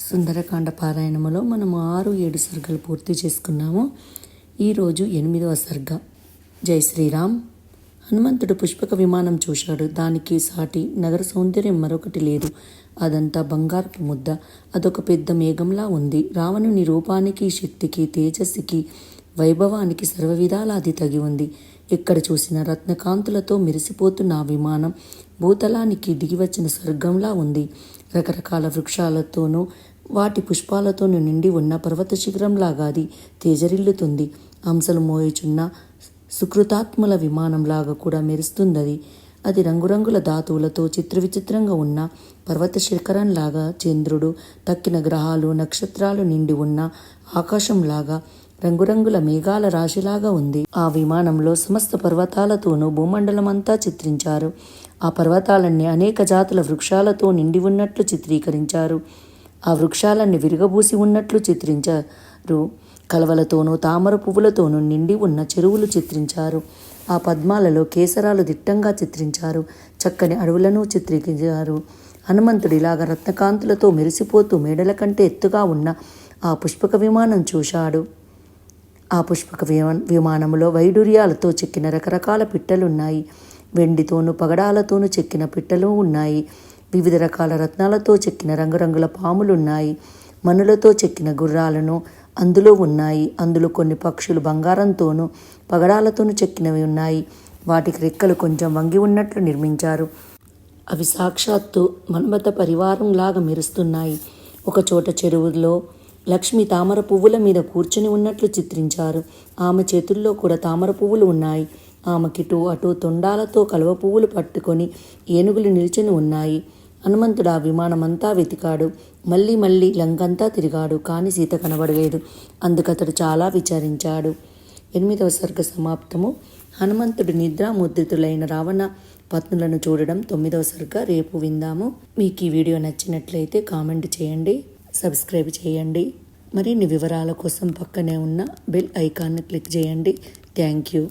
సుందరకాండ పారాయణములో మనము ఆరు ఏడు సర్గలు పూర్తి చేసుకున్నాము. ఈరోజు ఎనిమిదవ సర్గ. జై శ్రీరామ్. హనుమంతుడు పుష్పక విమానం చూశాడు. దానికి సాటి నగర సౌందర్యం మరొకటి లేదు. అదంతా బంగారపు ముద్ద. అదొక పెద్ద మేఘంలా ఉంది. రావణుని రూపానికి శక్తికి తేజస్సుకి వైభవానికి సర్వవిధాలా అది తగి ఉంది. ఎక్కడ చూసిన రత్నకాంతులతో మెరిసిపోతున్న ఆ విమానం భూతలానికి దిగివచ్చిన స్వర్గంలా ఉంది. రకరకాల వృక్షాలతోనూ వాటి పుష్పాలతోనూ నిండి ఉన్న పర్వత శిఖరంలాగా అది తేజరిల్లుతుంది. అంశలు మోయుచున్న సుకృతాత్మల విమానంలాగా కూడా మెరుస్తుందది. అది రంగురంగుల ధాతువులతో చిత్ర విచిత్రంగా ఉన్న పర్వత శిఖరంలాగా చంద్రుడు తక్కిన గ్రహాలు నక్షత్రాలు నిండి ఉన్న ఆకాశంలాగా రంగురంగుల మేఘాల రాశిలాగా ఉంది. ఆ విమానంలో సమస్త పర్వతాలతోనూ భూమండలమంతా చిత్రించారు. ఆ పర్వతాలన్నీ అనేక జాతుల వృక్షాలతో నిండి ఉన్నట్లు చిత్రీకరించారు. ఆ వృక్షాలన్నీ విరగబూసి ఉన్నట్లు చిత్రించారు. కలవలతోనూ తామర పువ్వులతోనూ నిండి ఉన్న చెరువులు చిత్రించారు. ఆ పద్మాలలో కేసరాలు దిట్టంగా చిత్రించారు. చక్కని అడవులను చిత్రీకరించారు. హనుమంతుడు ఇలాగ రత్నకాంతులతో మెరిసిపోతూ మేడల కంటే ఎత్తుగా ఉన్న ఆ పుష్పక విమానం చూశాడు. ఆ పుష్పక విమాన విమానంలో వైడూర్యాలతో చెక్కిన రకరకాల పిట్టలున్నాయి. వెండితోనూ పగడాలతోనూ చెక్కిన పిట్టలు ఉన్నాయి. వివిధ రకాల రత్నాలతో చెక్కిన రంగురంగుల పాములున్నాయి. మనులతో చెక్కిన గుర్రాలను అందులో ఉన్నాయి. అందులో కొన్ని పక్షులు బంగారంతోనూ పగడాలతోనూ చెక్కినవి ఉన్నాయి. వాటికి రెక్కలు కొంచెం వంగి ఉన్నట్లు నిర్మించారు. అవి సాక్షాత్తు మన్మత పరివారంలాగా మెరుస్తున్నాయి. ఒకచోట చెరువులో లక్ష్మి తామర పువ్వుల మీద కూర్చుని ఉన్నట్లు చిత్రించారు. ఆమె చేతుల్లో కూడా తామర పువ్వులు ఉన్నాయి. ఆమెకిటు అటు తొండాలతో కలువ పువ్వులు పట్టుకొని ఏనుగులు నిల్చుని ఉన్నాయి. హనుమంతుడు ఆ విమానమంతా వెతికాడు. మళ్ళీ మళ్ళీ లంకంతా తిరిగాడు కానీ సీత కనబడలేదు. అందుకతడు చాలా విచారించాడు. ఎనిమిదవ సర్గ సమాప్తము. హనుమంతుడు నిద్రాముద్రితులైన రావణ పత్నులను చూడడం తొమ్మిదవ సర్గ రేపు విందాము. మీకు ఈ వీడియో నచ్చినట్లయితే కామెంట్ చేయండి. సబ్స్క్రైబ్ చేయండి. మరిన్ని వివరాల కోసం పక్కనే ఉన్న బెల్ ఐకాన్ని క్లిక్ చేయండి. Thank you.